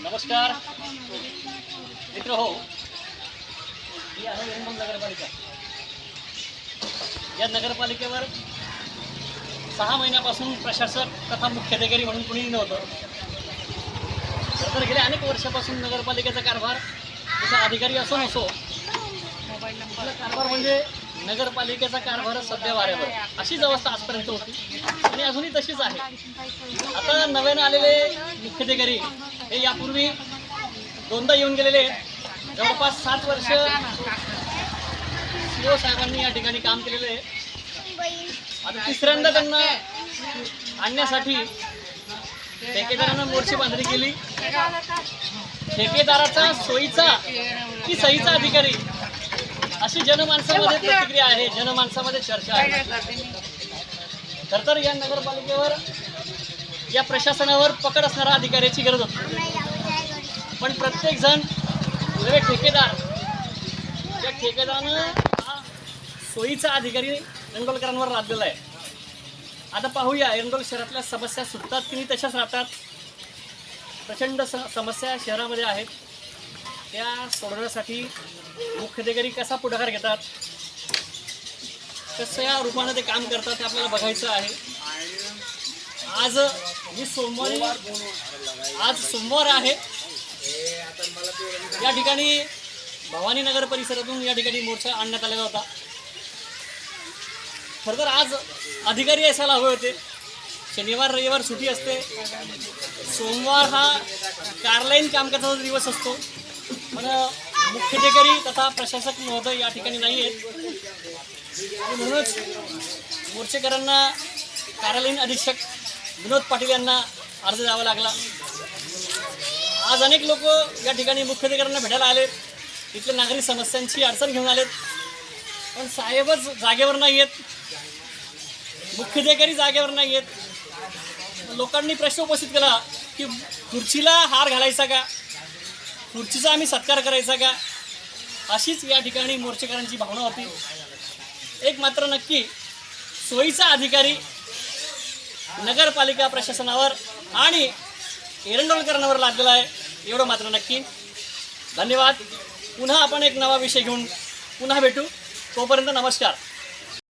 नमस्कार. मित्र हो. ही आहे एरंडोल नगरपालिका. या नगरपालिकेवर सहा महिन्यापासून प्रशासक तथा मुख्याधिकारी म्हणून कुणीही नव्हतं. तर गेल्या अनेक वर्षापासून नगरपालिकेचा कारभार त्याचा अधिकारी असो नसो कारभार म्हणजे नगरपालिकेचा कारभार सध्या वाऱ्यावर. अशीच अवस्था आजपर्यंत होती. आणि अजूनही तशीच आहे. आता नव्यानं आलेले मुख्याधिकारी हे यापूर्वी दोनदा येऊन गेलेले जवळपास सात वर्ष सीओ साहेबांनी या ठिकाणी काम केलेलं आहे. आता तिसऱ्यांदा त्यांना आणण्यासाठी ठेकेदारानं मोर्चे बांधणी केली ठेकेदाराचा सोयीचा की सहीचा अधिकारी अशी जनमानसामध्ये प्रतिक्रिया आहे जनमानसामध्ये चर्चा आहे. खरं तर या नगरपालिकेवर या प्रशासनावर पकड असणारा अधिकाऱ्याची गरज होती. पण प्रत्येक जण नवे ठेकेदार. या ठेकेदारानं हा सोयीचा अधिकारी एरंडोलकरांवर लादलेला आहे. आता पाहूया एरंडोल शहरातल्या समस्या सुटतात की नाही तशाच राहतात. प्रचंड स समस्या शहरामध्ये आहेत. त्या सोडवण्यासाठी मुख्याधिकारी कसा पुढाकार घेतात? कसं या रूपानं ते काम करतात ते आपल्याला बघायचं आहे. आज मी सोमवारी आज सोमवार आहे. या ठिकाणी भवानी नगर परिसरातून या ठिकाणी मोर्चा आणण्यात आलेला होता. खरं आज अधिकारी असायला हवे होते. शनिवार रविवार सुट्टी असते. सोमवार हा कारलाईन कामकाजाचा दिवस असतो. पण मुख्याधिकारी तथा प्रशासक महोदय या ठिकाणी नाही आहेत. आणि म्हणूनच मोर्चेकरांना कार्यालयीन अधीक्षक विनोद पाटील यांना अर्ज द्यावा लागला. आज अनेक लोक या ठिकाणी मुख्याधिकाऱ्यांना भेटायला आलेत. तिथल्या नागरिक समस्यांची अडचण घेऊन आलेत. पण साहेबच जागेवर नाही आहेत. मुख्याधिकारी जागेवर नाही आहेत. लोकांनी प्रश्न उपस्थित केला की खुर्चीला हार घालायचा का? खुर्चीचा आम्ही सत्कार करायचा का? अशीच या ठिकाणी मोर्चेकरांची भावना होती. एक मात्र नक्की सोयीचा अधिकारी नगरपालिका प्रशासनावर आणि एरंडोलकरांवर लागलेला आहे. एवढं मात्र नक्की. धन्यवाद. पुन्हा आपण एक नवा विषय घेऊन पुन्हा भेटू. तोपर्यंत नमस्कार.